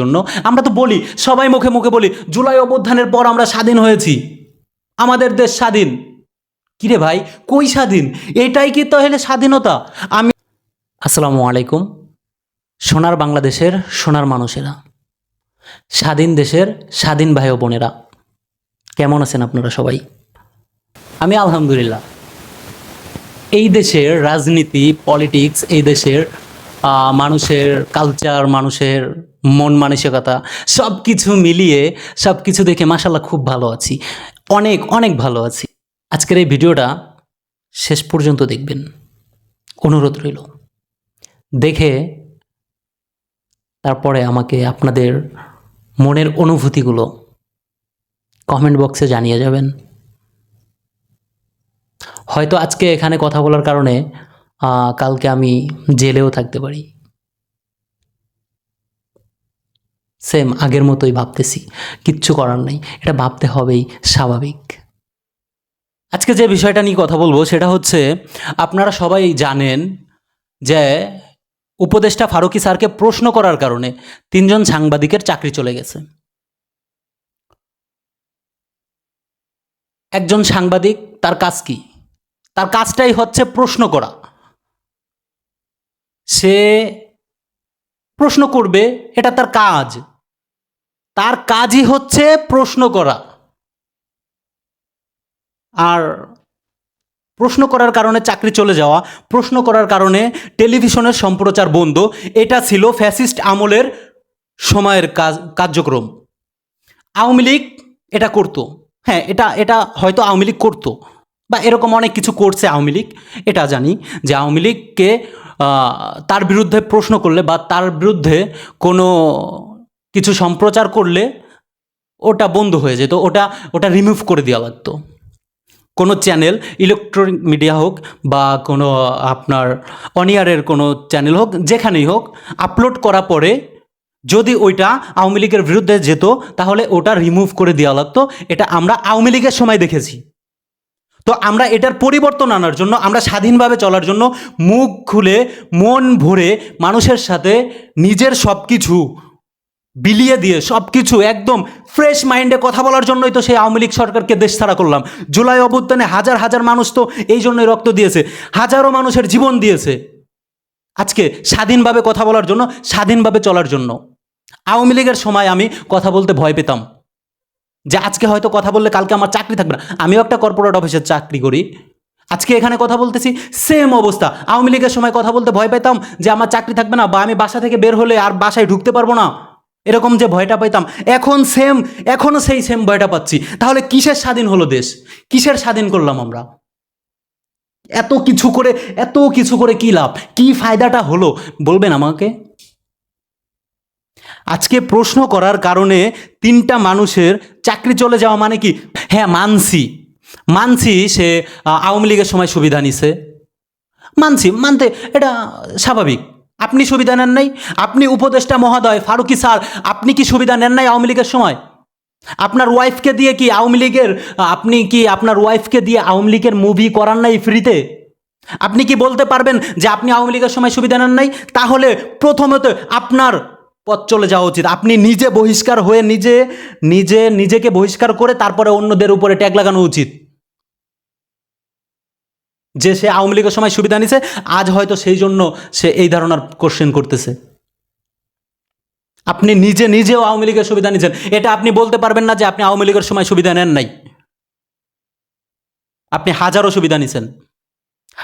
জন্য। আমরা তো বলি, সবাই মুখে মুখে বলি, জুলাই অভ্যুত্থানের পর আমরা স্বাধীন হয়েছি। আমাদের দেশ স্বাধীন। কিরে ভাই, কই স্বাধীন? এটাই কি তাহলে স্বাধীনতা? আমি আসসালামু আলাইকুম। সোনার বাংলাদেশের সোনার মানুষেরা। স্বাধীন দেশের স্বাধীন ভাই ও বোনেরা। কেমন আছেন আপনারা সবাই? আমি আলহামদুলিল্লাহ। এই দেশের রাজনীতি, পলিটিক্স, এই দেশের মানুষের কালচার মানুষের মন মানসিকতা সব কিছু মিলিয়ে সব কিছু দেখে মাসাল্লাহ খুব ভালো আছি। অনেক অনেক ভালো আছি। আজকের এই ভিডিওটা শেষ পর্যন্ত দেখবেন। অনুরোধ রইল। দেখে তারপরে আমাকে আপনাদের মনের অনুভূতিগুলো কমেন্ট বক্সে জানিয়ে যাবেন। হয়তো আজকে এখানে কথা বলার কারণে কালকে আমি জেলেও থাকতে পারি। সেম, আগের মতোই ভাবতেছি। কিচ্ছু করার নেই। এটা ভাবতে হবেই, স্বাভাবিক। আজকে যে বিষয়টা নিয়ে কথা বলব, সেটা হচ্ছে, আপনারা সবাই জানেন যে উপদেষ্টা ফারুকি স্যারকে প্রশ্ন করার কারণে তিনজন সাংবাদিকের চাকরি চলে গেছে। একজন সাংবাদিক, তার কাজ কি? তার কাজটাই হচ্ছে প্রশ্ন করা। সে প্রশ্ন করবে, এটা তার কাজ। তার কাজই হচ্ছে প্রশ্ন করা। আর প্রশ্ন করার কারণে চাকরি চলে যাওয়া, প্রশ্ন করার কারণে টেলিভিশনের সম্প্রচার বন্ধ, এটা ছিল ফ্যাসিস্ট আমলের সময়ের কাজ, কার্যক্রম। আওয়ামী লীগ এটা করতো। হ্যাঁ এটা এটা হয়তো আওয়ামী লীগ করতো বা এরকম অনেক কিছু করছে আওয়ামী লীগ, এটা জানি যে আওয়ামী লীগকে তার বিরুদ্ধে প্রশ্ন করলে বা তার বিরুদ্ধে কোনো কিছু সম্প্রচার করলে ওটা বন্ধ হয়ে যেত, ওটা ওটা রিমুভ করে দেওয়া লাগতো। কোনো চ্যানেল ইলেকট্রনিক মিডিয়া হোক বা কোনো আপনার অনিয়ারের কোনো চ্যানেল হোক, যেখানেই হোক আপলোড করা পরে যদি ওইটা আওয়ামী লীগের বিরুদ্ধে যেত, তাহলে ওটা রিমুভ করে দেওয়া লাগতো। এটা আমরা আওয়ামী লীগের সময় দেখেছি। তো আমরা এটার পরিবর্তন আনার জন্য, আমরা স্বাধীনভাবে চলার জন্য মুখ খুলে, মন ভরে মানুষের সাথে নিজের সব কিছু বিলিয়ে দিয়ে সব কিছু একদম ফ্রেশ মাইন্ডে কথা বলার জন্যই তো সেই আওয়ামী লীগ সরকারকে দেশ ছাড়া করলাম। জুলাই অভ্যুত্থানে হাজার হাজার মানুষ তো এই জন্যই রক্ত দিয়েছে, হাজারো মানুষের জীবন দিয়েছে আজকে স্বাধীনভাবে কথা বলার জন্য, স্বাধীনভাবে চলার জন্য। আওয়ামী লীগের সময় আমি কথা বলতে ভয় পেতাম। যে আজকে হয়তো কথা বললে কালকে আমার চাকরি থাকবে না। আমিও একটা কর্পোরেট অফিসের চাকরি করি। আজকে এখানে কথা বলতেছি সেম অবস্থা। আওয়ামী লীগের সময় কথা বলতে ভয় পেতাম যে আমার চাকরি থাকবে না বা আমি বাসা থেকে বের হলে আর বাসায় ঢুকতে পারব না। এরকম যে ভয়টা পাইতাম। এখন সেম এখনও সেই সেম ভয়টা পাচ্ছি। তাহলে কিসের স্বাধীন হলো দেশ? কিসের স্বাধীন করলাম আমরা? এত কিছু করে, এত কিছু করে কি লাভ? কি ফায়দাটা হলো? বলবেন আমাকে? আজকে প্রশ্ন করার কারণে তিনটা মানুষের চাকরি চলে যাওয়া মানে কি? হ্যাঁ মানছি মানছি সে আওয়ামী লীগের সময় সুবিধা নিছে। মানছি মানতে এটা স্বাভাবিক। আপনি সুবিধা নেন নাই? আপনি উপদেষ্টা মহোদয়, ফারুকি স্যার, আপনি কি সুবিধা নেন নাই আওয়ামী লীগের সময়? আপনার ওয়াইফকে দিয়ে কি আওয়ামী লীগের আপনি কি আপনার ওয়াইফকে দিয়ে আওয়ামী লীগের মুভি করান নাই ফ্রিতে? আপনি কি বলতে পারবেন যে আপনি আওয়ামী লীগের সময় সুবিধা নেন নাই? তাহলে প্রথমত আপনার পথ চলে যাওয়া উচিত। আপনি নিজে বহিষ্কার হয়ে নিজে নিজে নিজেকে বহিষ্কার করে তারপরে অন্যদের উপরে ট্যাগ লাগানো উচিত। যে সে আওয়ামী লীগের সময় সুবিধা নিছে, আজ হয়তো সেই জন্য সে এই ধারণার কোশ্চেন করতেছে। আপনি নিজে নিজেও আওয়ামী লীগের সুবিধা নিচ্ছেন এটা আপনি বলতে পারবেন না যে আপনি আওয়ামী লীগের সময় সুবিধা নেন নাই। আপনি হাজারো সুবিধা নিছেন।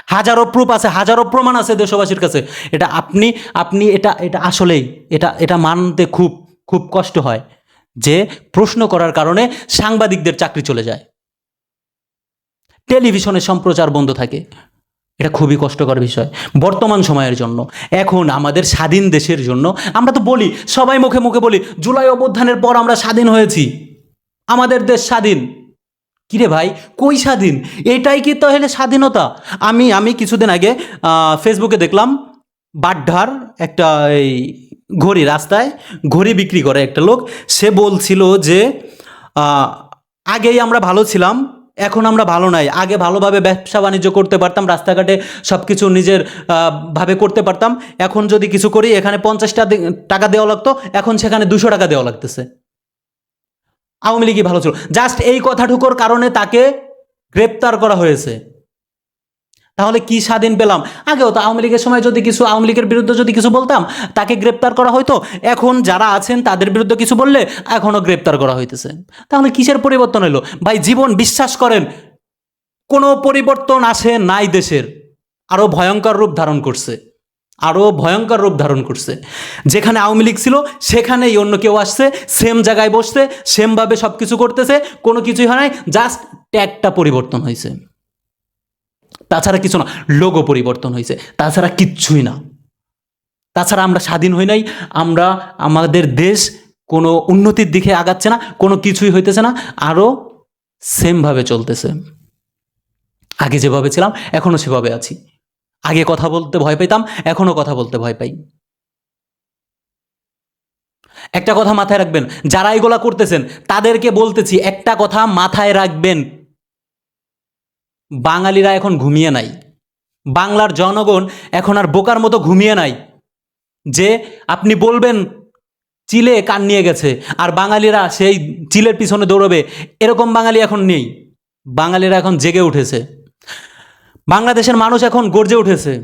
হাজারো প্রুফ আছে, হাজারো প্রমাণ আছে দেশবাসীর কাছে। এটা আপনি আপনি এটা এটা আসলেই, এটা এটা মানতে খুব খুব কষ্ট হয় যে প্রশ্ন করার কারণে সাংবাদিকদের চাকরি চলে যায়। টেলিভিশনে সম্প্রচার বন্ধ থাকে। এটা খুবই কষ্টকর বিষয়। বর্তমান সময়ের জন্য। এখন আমাদের স্বাধীন দেশের জন্য। আমরা তো বলি, সবাই মুখে মুখে বলি, জুলাই অভ্যুত্থানের পর আমরা স্বাধীন হয়েছি। আমাদের দেশ স্বাধীন। কিরে ভাই, কই স্বাধীন? এটাই কি তাহলে স্বাধীনতা? আমি আমি কিছুদিন আগে ফেসবুকে দেখলাম, বাড্ডার একটা এই ঘড়ি রাস্তায় ঘড়ি বিক্রি করে একটা লোক। সে বলছিল যে আগেই আমরা ভালো ছিলাম, এখন আমরা ভালো নাই। আগে ভালোভাবে ব্যবসা বাণিজ্য করতে পারতাম, রাস্তাঘাটে সব কিছু নিজের ভাবে করতে পারতাম। এখন যদি কিছু করি, এখানে পঞ্চাশটা টাকা দেওয়া লাগতো, এখন সেখানে দুশো টাকা দেওয়া লাগতেছে। আওয়ামী লীগই ভালো ছিল। জাস্ট এই কথাটুকুর কারণে তাকে গ্রেপ্তার করা হয়েছে। তাহলে কি স্বাধীন পেলাম? আগেও তো আওয়ামী লীগের সময় যদি কিছু, আওয়ামী লীগের বিরুদ্ধে যদি কিছু বলতাম, তাকে গ্রেপ্তার করা হয়তো। এখন যারা আছেন, তাদের বিরুদ্ধে কিছু বললে এখনও গ্রেপ্তার করা হইতেছে। তাহলে কিসের পরিবর্তন হলো ভাই, জীবন, বিশ্বাস করেন, কোনো পরিবর্তন আসে নাই দেশের। আরও ভয়ঙ্কর রূপ ধারণ করছে। আরও ভয়ঙ্কর রূপ ধারণ করছে। যেখানে আওয়ামী লীগ ছিল, সেখানেই অন্য কেউ আসছে সেম জায়গায় বসছে সেমভাবে সব কিছু করতেছে, কোনো কিছুই হয় নাই জাস্ট ট্যাগটা পরিবর্তন হয়েছে। তাছাড়া কিছু না লোগো পরিবর্তন হয়েছে, তাছাড়া কিচ্ছুই না। তাছাড়া আমরা স্বাধীন হই নাই, আমরা, আমাদের দেশ কোনো উন্নতির দিকে আগাচ্ছে না, কোনো কিছুই হইতেছে না আরও সেমভাবে চলতেছে। আগে যেভাবে ছিলাম এখনও সেভাবে আছি। আগে কথা বলতে ভয় পেতাম এখনও কথা বলতে ভয় পাই। একটা কথা মাথায় রাখবেন, যারা এগুলা করতেছেন, তাদেরকে বলতেছি, একটা কথা মাথায় রাখবেন। বাঙালিরা এখন ঘুমিয়ে নাই। বাংলার জনগণ এখন আর বোকার মতো ঘুমিয়ে নাই যে আপনি বলবেন, চিলে কান নিয়ে গেছে। আর বাঙালিরা সেই চিলের পিছনে দৌড়বে, এরকম বাঙালি এখন নেই। বাঙালিরা এখন জেগে উঠেছে। বাংলাদেশের মানুষ এখন গর্জে উঠেছে।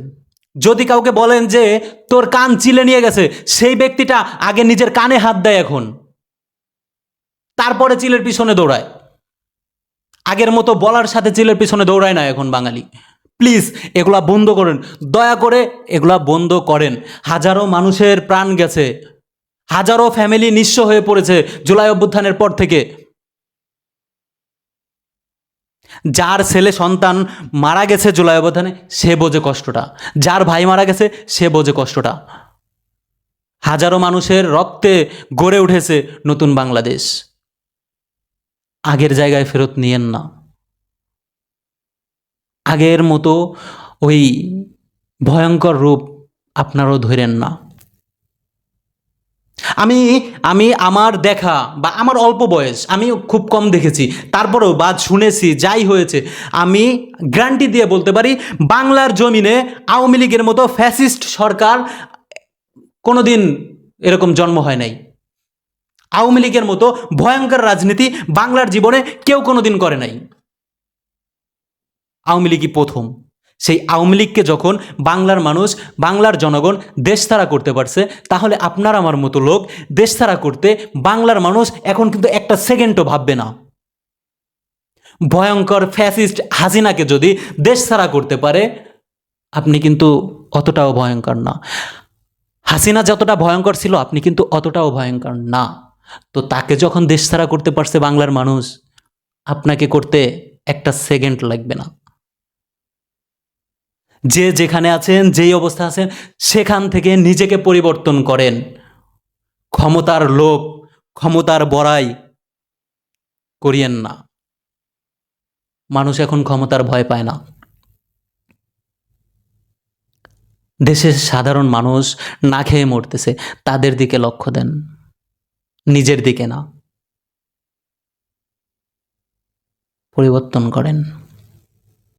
যদি কাউকে বলেন যে তোর কান চিলে নিয়ে গেছে, সেই ব্যক্তিটা আগে নিজের কানে হাত দেয় এখন। তারপরে চিলের পিছনে দৌড়ায়। আগের মতো বলার সাথে চিলের পিছনে দৌড়ায় না এখন বাঙালি। প্লিজ, এগুলা বন্ধ করেন। দয়া করে এগুলা বন্ধ করেন। হাজারো মানুষের প্রাণ গেছে। হাজারো ফ্যামিলি নিঃস্ব হয়ে পড়েছে জুলাই অভ্যুত্থানের পর থেকে। যার ছেলে সন্তান মারা গেছে জুলাই অবধানে, সে বোঝে কষ্টটা। যার ভাই মারা গেছে, সে বোঝে কষ্টটা। হাজারো মানুষের রক্তে গড়ে উঠেছে নতুন বাংলাদেশ। আগের জায়গায় ফেরত নিয়েন না। আগের মতো ওই ভয়ঙ্কর রূপ আপনারও ধরেন না। আমি আমি আমার দেখা বা আমার অল্প বয়স, আমি খুব কম দেখেছি। তারপরেও বা শুনেছি, যাই হয়েছে, আমি গ্যারান্টি দিয়ে বলতে পারি, বাংলার জমিনে আওয়ামী লীগের মতো ফ্যাসিস্ট সরকার কোনোদিন এরকম জন্ম হয় নাই। আওয়ামী লীগের মতো ভয়ঙ্কর রাজনীতি বাংলার জীবনে কেউ কোনোদিন করে নাই। আওয়ামী লীগই প্রথম। সেই আওয়ামী লীগকে যখন বাংলার মানুষ, বাংলার জনগণ দেশতারা করতে পারছে, তাহলে আপনার আমার মতো লোক দেশতারা করতে বাংলার মানুষ এখন কিন্তু একটা সেকেন্ডও ভাববে না। ভয়ঙ্কর ফ্যাসিস্ট হাসিনাকে যদি দেশছাড়া করতে পারে, আপনি কিন্তু অতটাও ভয়ঙ্কর না। হাসিনা যতটা ভয়ঙ্কর ছিল, আপনি কিন্তু অতটাও ভয়ঙ্কর না। তো তাকে যখন দেশছাড়া করতে পারছে বাংলার মানুষ, আপনাকে করতে একটা সেকেন্ড লাগবে না। যে যেখানে আছেন, যেই অবস্থা আছেন, সেখান থেকে নিজেকে পরিবর্তন করেন। ক্ষমতার লোভ, ক্ষমতার বড়াই করিয়েন না। মানুষ এখন ক্ষমতার ভয় পায় না। দেশের সাধারণ মানুষ না খেয়ে মরতেছে, তাদের দিকে লক্ষ্য দেন। নিজের দিকে না। পরিবর্তন করেন।